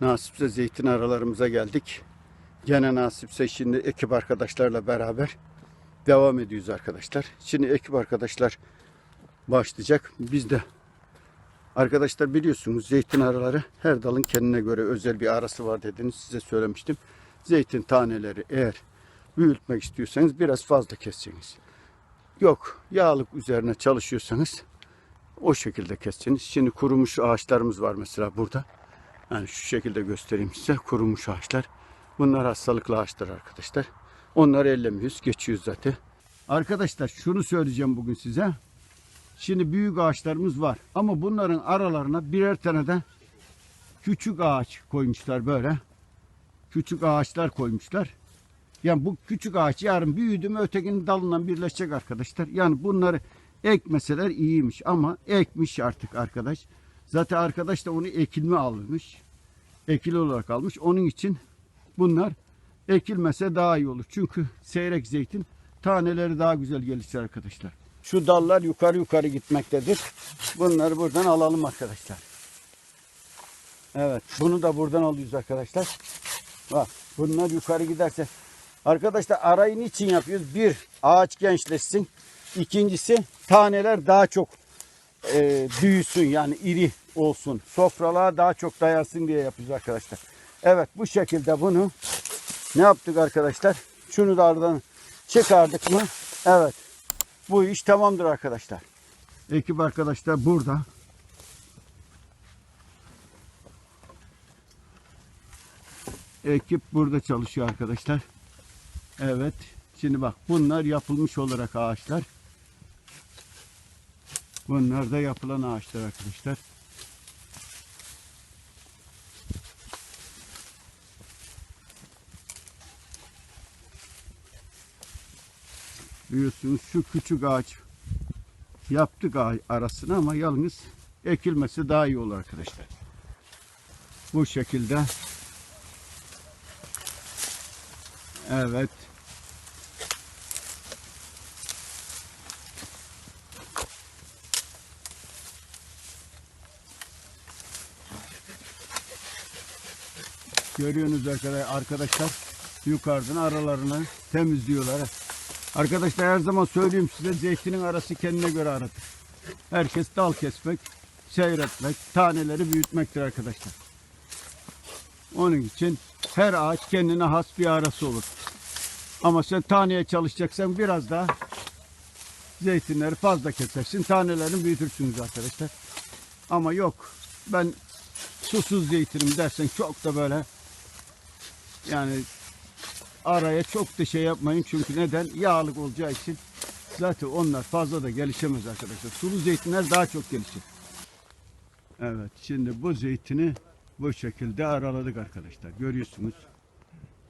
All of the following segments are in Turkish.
Nasipse zeytin aralarımıza geldik. Gene nasipse şimdi ekip arkadaşlarla beraber devam ediyoruz arkadaşlar. Şimdi ekip arkadaşlar başlayacak. Biz de arkadaşlar biliyorsunuz zeytin araları her dalın kendine göre özel bir arası var dediniz. Size söylemiştim. Zeytin taneleri eğer büyütmek istiyorsanız biraz fazla keseceksiniz. Yok yağlık üzerine çalışıyorsanız o şekilde keseceksiniz. Şimdi kurumuş ağaçlarımız var mesela burada. Yani şu şekilde göstereyim size kurumuş ağaçlar. Bunlar hastalıklı ağaçlar arkadaşlar. Onları ellemiyoruz. Geçiyoruz zaten. Arkadaşlar şunu söyleyeceğim bugün size. Şimdi büyük ağaçlarımız var. Ama bunların aralarına birer tane de küçük ağaç koymuşlar böyle. Küçük ağaçlar koymuşlar. Yani bu küçük ağaç yarın büyüdü mü ötekinin dalından birleşecek arkadaşlar. Yani bunları ekmeseler iyiymiş ama ekmiş artık arkadaş. Zaten arkadaş da onu ekilme almış. Ekili olarak almış. Onun için bunlar ekilmese daha iyi olur. Çünkü seyrek zeytin taneleri daha güzel gelişir arkadaşlar. Şu dallar yukarı yukarı gitmektedir. Bunları buradan alalım arkadaşlar. Evet, bunu da buradan alıyoruz arkadaşlar. Bak, bunlar yukarı giderse. Arkadaşlar arayı niçin yapıyoruz? Bir, ağaç gençleşsin. İkincisi, taneler daha çok e, büyüsün yani iri olsun. Sofralığa daha çok dayasın diye yapıyoruz arkadaşlar. Evet, bu şekilde bunu ne yaptık arkadaşlar? Şunu da aradan çıkardık mı? Evet. Bu iş tamamdır arkadaşlar. Ekip arkadaşlar burada. Ekip burada çalışıyor arkadaşlar. Evet. Şimdi bak bunlar yapılmış olarak ağaçlar. Bunlar da yapılan ağaçlar arkadaşlar. Biliyorsunuz şu küçük ağaç yaptık arasını ama yalnız ekilmesi daha iyi olur arkadaşlar. Bu şekilde. Evet. Görüyorsunuz arkadaşlar, yukarıdan aralarını temizliyorlar. Arkadaşlar her zaman söyleyeyim size zeytinin arası kendine göre aradır. Herkes dal kesmek, seyretmek, taneleri büyütmektir arkadaşlar. Onun için her ağaç kendine has bir arası olur. Ama sen taneye çalışacaksan biraz daha zeytinleri fazla kesersin. Tanelerini büyütürsünüz arkadaşlar. Ama yok ben susuz zeytinim dersen çok da böyle yani araya çok da şey yapmayın çünkü neden? Yağlık olacağı için zaten onlar fazla da gelişemez arkadaşlar. Sulu zeytinler daha çok gelişir. Evet şimdi bu zeytini bu şekilde araladık arkadaşlar. Görüyorsunuz.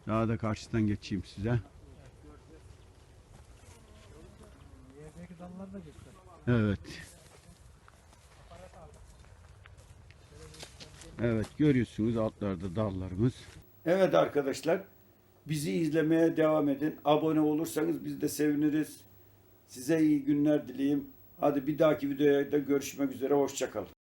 Daha da karşıdan geçeyim size. Evet. Evet görüyorsunuz altlarda dallarımız. Evet arkadaşlar bizi izlemeye devam edin. Abone olursanız biz de seviniriz. Size iyi günler dileyim. Hadi bir dahaki videoda görüşmek üzere. Hoşçakalın.